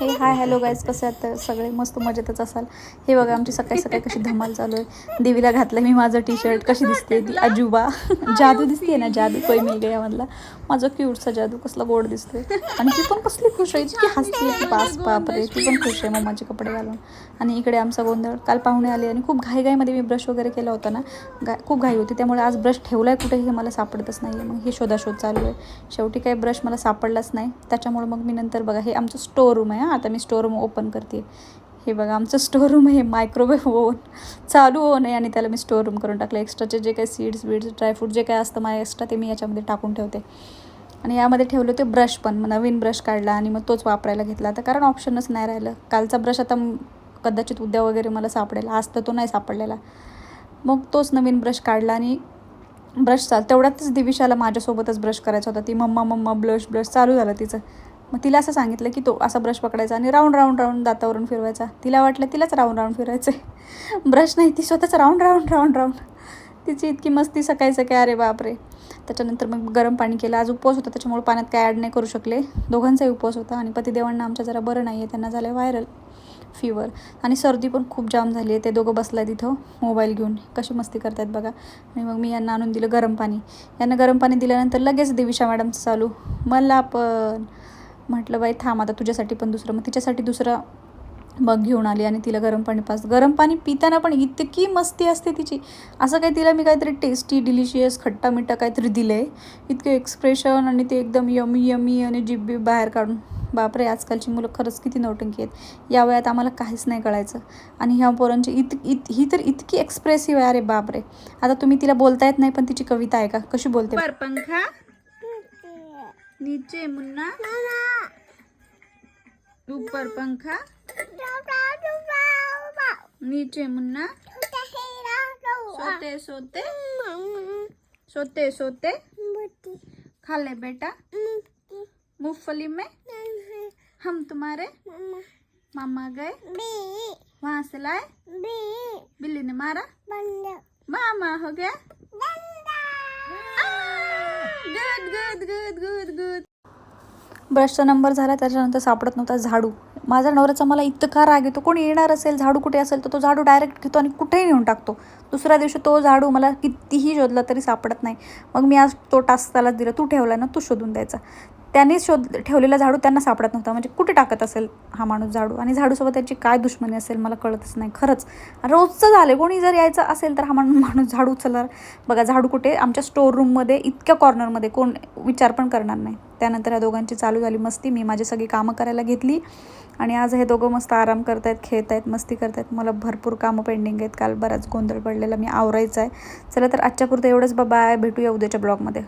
हे hi hello guys कसे आहात? तर सगळे मस्त मजेतच असाल. हे बघा आमची सकाळी सकाळी कशी धमाल चालू आहे. देवीला घातलं मी माझं टी शर्ट कशी दिसते? ती अजुबा. जादू दिसते ना? जादू कोई मिल गया मधला माझं क्यूटचा जादू कसला गोड दिसतोय. आणि ती पण कसली खुश आहे. इतकी हसते की पास बापरे ती पण खुश आहे मम्माचे कपडे घालून. आणि इकडे आमचा गोंधळ. काल पाहुणे आले आणि खूप घाईघाईमध्ये मी ब्रश वगैरे केला होता ना. गा खूप घाई होती. त्यामुळे आज ब्रश ठेवला आहे कुठे हे मला सापडतच नाही आहे मग हे शोधाशोध चालू आहे. शेवटी काही ब्रश मला सापडलाच नाही. त्याच्यामुळे मग मी नंतर बघा हे आमचं स्टोर रूम आहे ना आता मी स्टोर रूम ओपन करते. हे बघा आमचं स्टोर रूम आहे मायक्रोवेव्ह ओव्हन चालू हो ओन आहे आणि त्याला मी स्टोर रूम करून टाकलं. एक्स्ट्राचे जे काही सीड्स बीड्स ड्रायफ्रूट जे काही असतं माझ्या एक्स्ट्रा ते मी याच्यामध्ये टाकून ठेवते. आणि यामध्ये ठेवलं ते ब्रश पण. मग नवीन ब्रश काढला आणि मग तोच वापरायला घेतला. तर कारण ऑप्शनच नाही राहिलं. कालचा ब्रश आता कदाचित उद्या वगैरे मला सापडेल. आज तर तो नाही सापडलेला. मग तोच नवीन ब्रश काढला आणि ब्रश चाल तेवढ्यातच दिविशाला माझ्यासोबतच ब्रश करायचा होता. ती मम्मा मम्मा ब्रश ब्रश चालू झालं तिचं. मग तिला असं सांगितलं की तो असा ब्रश पकडायचा आणि राऊंड राऊंड राऊंड दातावरून फिरवायचा. तिला वाटलं तिलाच राऊंड राऊंड फिरायचं आहे ब्रश नाही ती स्वतःच राऊंड राऊंड राऊंड राऊंड तिची इतकी मस्ती सकाळी सकाळी अरे बापरे. त्याच्यानंतर मग गरम पाणी केलं. आज उपवास होता त्याच्यामुळे पाण्यात काय ॲड नाही करू शकले. दोघांचाही उपवास होता आणि पतिदेवांना आमच्या जरा बरं नाही आहे त्यांना झालं व्हायरल फीवर आणि सर्दी पण खूप जाम झाली आहे ते दोघं बसला तिथं मोबाईल घेऊन. कशी मस्ती करतायत बघा. आणि मग मी यांना आणून दिलं गरम पाणी. यांना गरम पाणी दिल्यानंतर लगेच देविशा मॅडमचं चालू. मला पण म्हटलं बाई थांब आता तुझ्यासाठी पण दुसरं मग तिच्यासाठी दुसरं मग घेऊन आली आणि तिला गरम पाणी पास गरम पाणी पिताना पण इतकी मस्ती असते तिची. असं काही तिला मी काहीतरी टेस्टी डिलिशियस खट्टा मिठा काहीतरी दिलं आहे इतकं एक्सप्रेशन आणि ते एकदम यमी यमी आणि जिब्बी बाहेर काढून. बापरे आजकालची मुलं खरंच किती नौटंकी आहेत. या वयात आम्हाला काहीच नाही कळायचं. आणि ह्या पोरांची इत इत ही तर इतकी एक्सप्रेसिव्ह आहे. अरे बापरे. आता तुम्ही तिला बोलता येत नाही पण तिची कविता आहे का कशी बोलते? पंखा. नीचे मुन्ना। ऊपर पंखा। नीचे मुन्ना। सोते सोते। सोते सोते। खा ले बेटा। मूंगफली में हम तुम्हारे मामा गए। वहाँ से लाए। बिल्ली ने मारा। मामा हो गया। Good good good good good ब्रशचा number झाला त्याच्यानंतर सापडत नव्हता झाडू. माझा नवऱ्याचा मला इतका राग येतो. कोणी येणार असेल झाडू कुठे असेल तर तो झाडू डायरेक्ट घेतो आणि कुठेही नेऊन टाकतो. दुसऱ्या दिवशी तो झाडू मला कितीही शोधला तरी सापडत नाही. मग मी आज तो टास्क त्याला दिला. तू ठेवला ना तू शोधून द्यायचा. त्यांनी शोध ठेवलेला झाडू त्यांना सापडत नव्हता. म्हणजे कुठे टाकत असेल हा माणूस झाडू? आणि झाडूसोबत त्याची काय दुश्मनी असेल मला कळतच नाही खरंच. रोजचं झालं कोणी जर यायचं असेल तर हा माणूस माणूस झाडू उचलणार. बघा झाडू कुठे? आमच्या स्टोर रूममध्ये इतक्या कॉर्नरमध्ये कोण विचार पण करणार नाही. त्यानंतर या दोघांची चालू झाली मस्ती. मी माझी सगळी कामं करायला घेतली. आणि आज हे दोघं मस्त आराम करत आहेत खेळत आहेत मस्ती करत आहेत मला भरपूर कामं पेंडिंग आहेत. काल बराच गोंधळ पडलेला. मी आवरायचं आहे. चला तर आजच्या पुरतं एवढंच. बाय भेटूया उद्याच्या ब्लॉगमध्ये